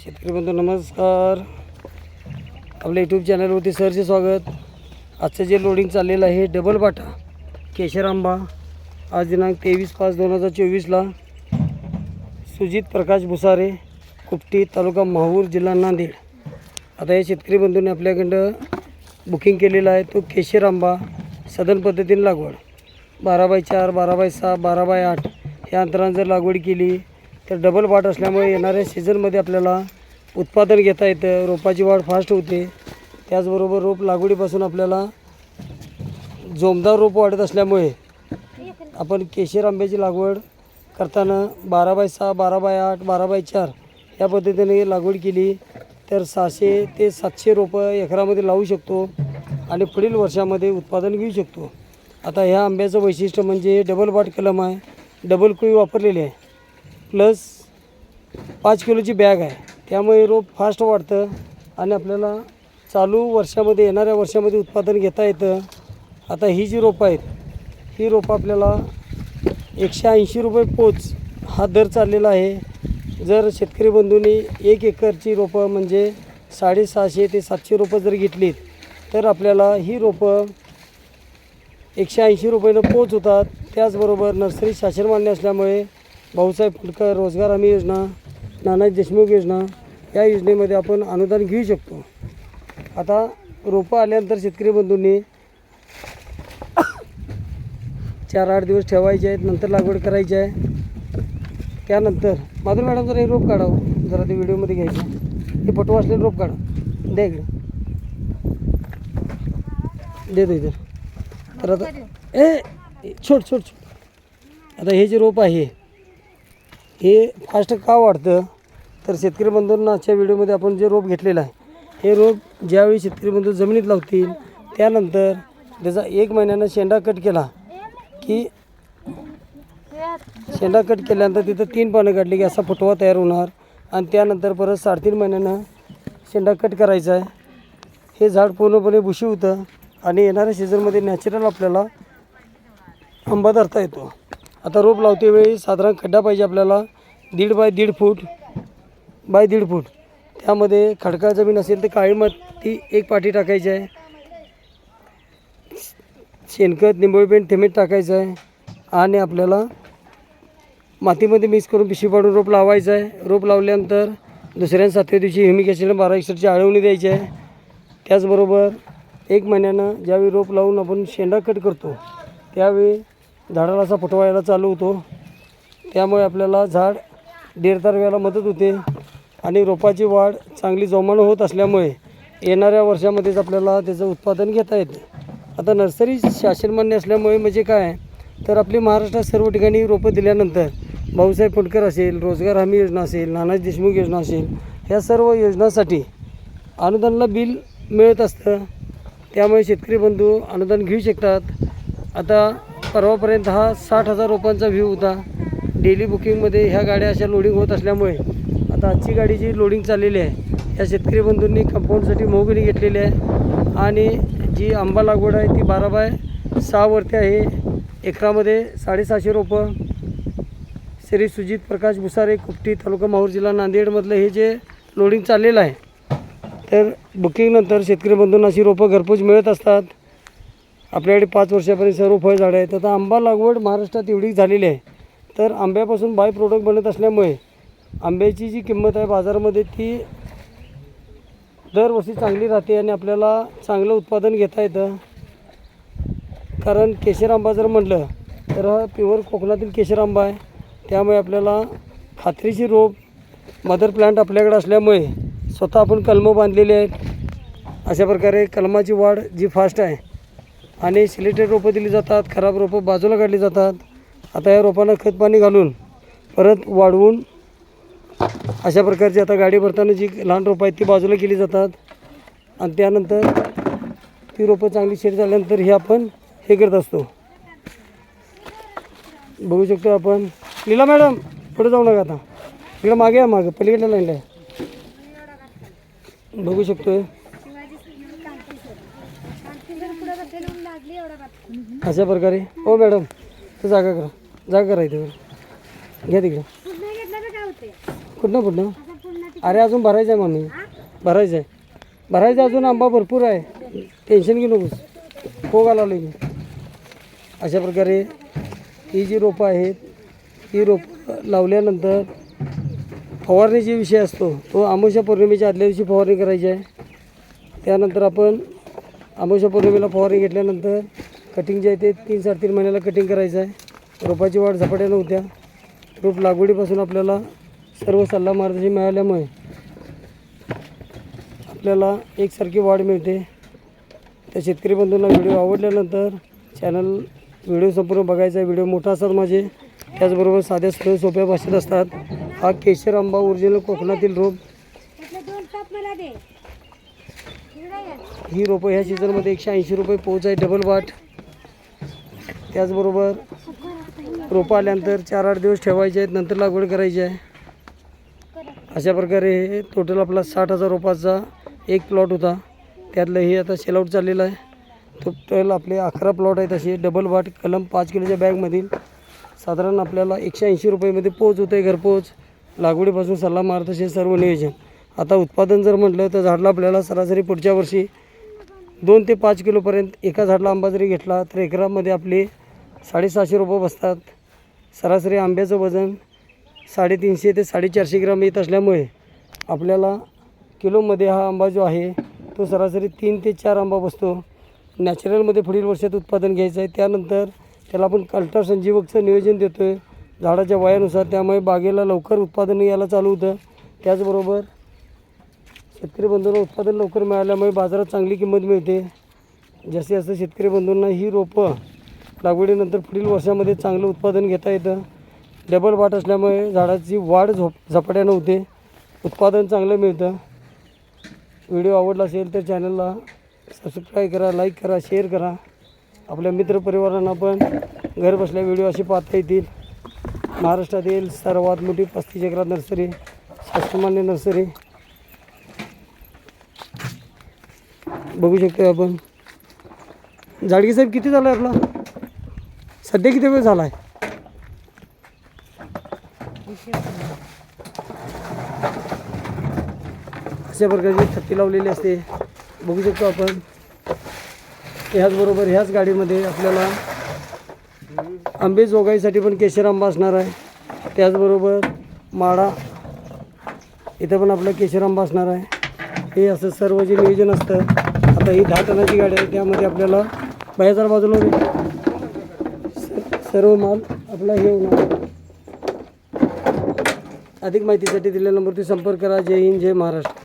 शेतकरी बंधू नमस्कार. आपल्या यूट्यूब चॅनलवरती सरचे स्वागत. आजचं जे लोडिंग चाललेलं आहे डबल बाटा केशर आंबा आज दिनांक तेवीस पाच दोन हजार चोवीसला सुजित प्रकाश भुसारे कुपटी तालुका माहूर जिल्हा नांदेड. आता या शेतकरी बंधूंनी आपल्याकडं बुकिंग केलेला आहे तो केशर आंबा सदन पद्धतीने लागवड. बारा बाय चार बारा बाय सहा बारा बाय आठ या अंतरानं जर लागवड केली तर डबल वाट असल्यामुळे येणाऱ्या सीझनमध्ये आपल्याला उत्पादन घेता येतं. रोपाची वाढ फास्ट होते. त्याचबरोबर रोप लागवडीपासून आपल्याला जोमदार रोप वाढत असल्यामुळे आपण केशर आंब्याची लागवड करताना बारा बाय सहा बारा बाय आठ बारा बाय चार या पद्धतीने लागवड केली तर सहाशे ते सातशे रोपं एकरामध्ये लावू शकतो आणि पुढील वर्षामध्ये उत्पादन घेऊ शकतो. आता ह्या आंब्याचं वैशिष्ट्य म्हणजे डबल बाट कलम आहे. डबल कुई वापरलेली आहे. प्लस पाच किलोची बॅग आहे. त्यामुळे रोप फास्ट वाढतं आणि आपल्याला चालू वर्षामध्ये येणाऱ्या वर्षामध्ये उत्पादन घेता येतं. आता ही जी रोपं आहेत ही रोपं आपल्याला एकशे ऐंशी रुपये पोच हा दर चाललेला आहे. जर शेतकरी बंधूंनी एक एकरची रोपं म्हणजे साडेसहाशे ते सातशे रोपं जर घेतलीत तर आपल्याला ही रोपं एकशे ऐंशी रुपयानं पोच होतात. त्याचबरोबर नर्सरी शासन मान्य असल्यामुळे भाऊसाहेब फुलकर रोजगार हमी योजना नानाजी देशमुख योजना या योजनेमध्ये आपण अनुदान घेऊ शकतो. आता रोपं आल्यानंतर शेतकरी बंधूंनी चार आठ दिवस ठेवायचे आहेत नंतर लागवड करायची आहे. त्यानंतर माधुरी मॅडम जरा हे रोप काढावं. जरा ते व्हिडिओमध्ये घ्यायचं. हे पटू असलेलं रोप काढा. दे इकडे. देतो इथं. तर आता ए छोट छोट छोट. आता हे जे रोप आहे हे फास्ट का वाढतं? तर शेतकरी बंधूंना आजच्या व्हिडिओमध्ये आपण जे रोप घेतलेलं आहे हे रोप ज्यावेळी शेतकरी बंधू जमिनीत लावतील त्यानंतर त्याचा एक महिन्यानं शेंडा कट केला की शेंडा कट केल्यानंतर तिथं तीन पानं काढली की असा फुटवा तयार होणार आणि त्यानंतर परत साडेतीन महिन्यानं शेंडा कट करायचा आहे. हे झाड पूर्णपणे बुशी होतं आणि येणाऱ्या सीझनमध्ये नॅचरल आपल्याला आंबा धरता येतो. आता रोप लावते वेळी साधारण खड्डा पाहिजे आपल्याला. दीड बाय दीड फूट बाय दीड फूट. त्यामध्ये खडकाळ जमीन असेल तर काळी माती एक पाठी टाकायची आहे. शेणखत निंबोळी थेमेट टाकायचं आहे. आणि आपल्याला मातीमध्ये मिक्स करून पिशवी पाडून रोप लावायचं आहे. रोप लावल्यानंतर दुसऱ्या सातव्या दिवशी ह्युमिक ॲसिड बारा एकसरची आळवणी द्यायची आहे. त्याचबरोबर एक महिन्यानं ज्यावेळी रोप लावून आपण शेंडा कट करतो त्यावेळी झाडाला असा फुटवायला चालू होतो. त्यामुळे आपल्याला झाड डेरतार व्हायला मदत होते. आणि रोपाची वाढ चांगली जोमानं होत असल्यामुळे येणाऱ्या वर्षामध्येच आपल्याला त्याचं उत्पादन घेता येतं. आता नर्सरी शासनमान्य असल्यामुळे म्हणजे काय? तर आपली महाराष्ट्रात सर्व ठिकाणी रोपं दिल्यानंतर भाऊसाहेब फुटकर असेल रोजगार हमी योजना असेल नानाजी देशमुख योजना असेल ह्या सर्व योजनांसाठी अनुदानाला बिल मिळत असतं. त्यामुळे शेतकरी बंधू अनुदान घेऊ शकतात. आता परवापर्यंत हा साठ हजार रोपांचा व्ह्यू होता. डेली बुकिंगमध्ये ह्या गाड्या अशा लोडिंग होत असल्यामुळे आता आजची गाडी जी लोडिंग चाललेली आहे या शेतकरी बंधूंनी कंपाऊंडसाठी मोहगणी घेतलेली आहे आणि जी आंबा लागवड आहे ती बारा बाय सहावरती आहे. एकरामध्ये साडेसहाशे रोपं. श्री सुजित प्रकाश भुसारे कुपटी तालुका माहूर जिल्हा नांदेडमधलं हे जे लोडिंग चाललेलं आहे तर बुकिंगनंतर शेतकरी बंधूंना अशी रोपं घरपोच मिळत असतात. आपल्याकडे पाच वर्षापर्यंत सर्व फळझाडं आहेत. आता आंबा लागवड महाराष्ट्रात एवढी झालेली आहे. तर आंब्यापासून बाय प्रोडक्ट बनत असल्यामुळे आंब्याची जी किंमत आहे बाजारामध्ये ती दरवर्षी चांगली राहते आणि आपल्याला चांगलं उत्पादन घेता येतं. कारण केशर आंबा जर म्हटलं तर हा प्युअर कोकणातील केशर आंबा आहे. त्यामुळे आपल्याला खात्रीची रोप मदर प्लांट आपल्याकडे असल्यामुळे स्वतः आपण कलमं बांधलेली आहेत. अशा प्रकारे कलमाची वाढ जी फास्ट आहे आणि सिलेटेड रोपं दिली जातात खराब रोपं बाजूला काढली जातात. आता या रोपांना खतपाणी घालून परत वाढवून अशा प्रकारची आता गाडी भरताना जी लहान रोपं आहेत ती बाजूला केली जातात. आणि त्यानंतर ती रोपं चांगली शेड झाल्यानंतर हे आपण हे करत असतो. बघू शकतो आपण. लीला मॅडम पुढे जाऊ नका आता. इकडं मागे आहे मागं पलीकडे नाही आहे बघू शकतोय. अशा प्रकारे. हो मॅडम तर जागा करा. जागा करा घ्या तिकडे. कुठनं कुठनं? अरे अजून भरायचं आहे मम्मी. भरायचं आहे. भरायचं अजून आंबा भरपूर आहे. टेन्शन घेऊ नकोस. हो घाला मी अशा प्रकारे ही जी रोपं आहेत ही रोपं लावल्यानंतर फवारणीची विषय असतो. तो आमोशा पौर्णिमेच्या आदल्या दिवशी फवारणी करायची आहे. त्यानंतर आपण आमोशा पौर्णिमेला फवारणी घेतल्यानंतर कटिंग जे आहे ते तीन साडेतीन महिन्याला कटिंग करायचं आहे. रोपाची वाढ झपाट्यानं होत्या. रोप लागवडीपासून आपल्याला सर्व सल्ला मार्गदर्शन मिळाल्यामुळे आपल्याला एकसारखी वाढ मिळते. त्या शेतकरी बंधूंना व्हिडिओ आवडल्यानंतर चॅनल व्हिडिओ संपूर्ण बघायचा. व्हिडिओ मोठा असतात माझे. त्याचबरोबर साध्या सरळ सोप्या भाषेत असतात. हा केशर आंबा ओरिजिनल कोकणातील रोप. ही रोपं ह्या सीझनमध्ये एकशे ऐंशी रुपये पोच आहे डबल वाट. त्याचबरोबर रोपं आल्यानंतर चार आठ दिवस ठेवायचे आहेत नंतर लागवड करायची आहे. अशा प्रकारे हे टोटल आपला साठ हजार रोपाचा एक प्लॉट होता. त्यातलं हे आता सेलआउट चाललेलं आहे. टोटल आपले अकरा प्लॉट आहेत असे. डबल वाट कलम पाच किलोच्या बॅगमधील साधारण आपल्याला एकशे ऐंशी रुपयेमध्ये पोच होतं आहे घरपोच. लागवडीपासून सल्ला मार्गदर्शन सर्व नियोजन. आता उत्पादन जर म्हटलं तर झाडला आपल्याला सरासरी पुढच्या वर्षी दोन ते पाच किलोपर्यंत एका झाडला आंबा जरी घेतला तर एकरामध्ये आपले साडेसहाशे रुपये बसतात. सरासरी आंब्याचं वजन साडेतीनशे ते साडेचारशे ग्राम येत असल्यामुळे आपल्याला किलोमध्ये हा आंबा जो आहे तो सरासरी तीन ते चार आंबा बसतो. नॅचरलमध्ये पुढील वर्षात उत्पादन घ्यायचं आहे. त्यानंतर त्याला आपण कल्टर संजीवकचं नियोजन देतो आहे झाडाच्या वयानुसार त्यामुळे बागेला लवकर उत्पादन यायला चालू होतं. त्याचबरोबर शेतकरी बंधूंना उत्पादन लवकर मिळाल्यामुळे बाजारात चांगली किंमत मिळते. जास्तीत जास्त शेतकरी बंधूंना ही रोपं लागवडीनंतर पुढील वर्षामध्ये चांगलं उत्पादन घेता येतं. डबल वाट असल्यामुळे झाडाची वाढ झोप झपाट्यानं होते. उत्पादन चांगलं मिळतं. व्हिडिओ आवडला असेल तर चॅनलला सबस्क्राईब करा लाईक करा शेअर करा. आपल्या मित्रपरिवारांना पण घर बसल्या व्हिडिओ असे पाहता येतील. महाराष्ट्रातील सर्वात मोठी पस्तीस एकरात नर्सरी शास्त्रमान्य नर्सरी. बघू शकतो आपण. जाडगे साहेब किती झाला आहे आपला? सध्या किती वेळ झाला आहे अशा प्रकारची छत्ती लावलेली असते. बघू शकतो आपण. ह्याचबरोबर ह्याच गाडीमध्ये आपल्याला आंबे जोगाईसाठी पण केशर आंबा असणार आहे. त्याचबरोबर माडा इथं पण आपला केशर आंबा असणार आहे. हे असं सर्व जे नियोजन असतं आता ही दहा टनाची गाडी आहे त्यामध्ये आपल्याला बाहेर बाजूला होईल. सर्व माल आपला हे होणार अधिक माहितीसाठी दिलेल्या नंबरवरती संपर्क करा. जय हिंद जय महाराष्ट्र.